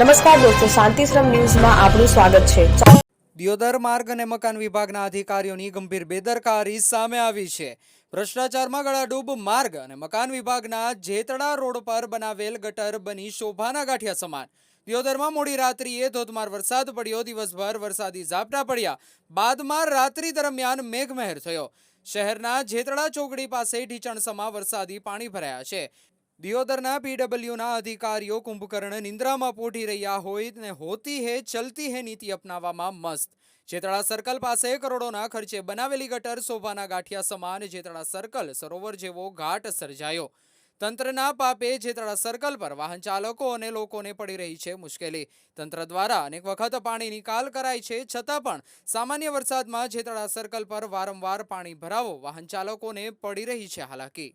નમસ્કાર દોસ્તો, શાંતિશ્રમ ન્યૂઝમાં આપનું સ્વાગત છે. દિયોદર માર્ગ અને મકાન વિભાગના અધિકારીઓની ગંભીર બેદરકારી સામે આવી છે. ભ્રષ્ટાચારમાં ગળાડૂબ માર્ગ અને મકાન વિભાગના જેતડા રોડ પર બનાવેલ ગટર બની શોભાના ગાંઠિયા સમાન. દિયોદરમાં મોડી રાત્રિએ ધોધમાર વરસાદ પડ્યો, દિવસભર વરસાદી ઝાપટા પડ્યા. બાદમાં રાત્રિ દરમિયાન મેઘમહેર થયો. શહેરના જેતડા ચોકડી પાસે ઢીચણસમાં વરસાદી પાણી ભરાયા છે. દિયોદરના પીડબ્લ્યુના અધિકારીઓ કુંભકર્ણ નિંદ્રામાં પોઢી રહ્યા હોય ને હોતી હે, ચલતી હે નીતિ અપનાવવામાં મસ્ત. જેતળા સર્કલ પાસે કરોડોના ખર્ચે બનાવેલી ગટર શોભાના ગાંઠિયા સમાન જેતળા સર્કલ સરોવર જેવો ઘાટ સર્જાયો. તંત્રના પાપે જેતળા સર્કલ પર વાહન ચાલકો અને લોકોને પડી રહી છે મુશ્કેલી. તંત્ર દ્વારા અનેક વખત પાણી નિકાલ કરાય છે, છતાં પણ સામાન્ય વરસાદમાં જેતળા સર્કલ પર વારંવાર પાણી ભરાવો વાહન ચાલકોને પડી રહી છે હાલાકી.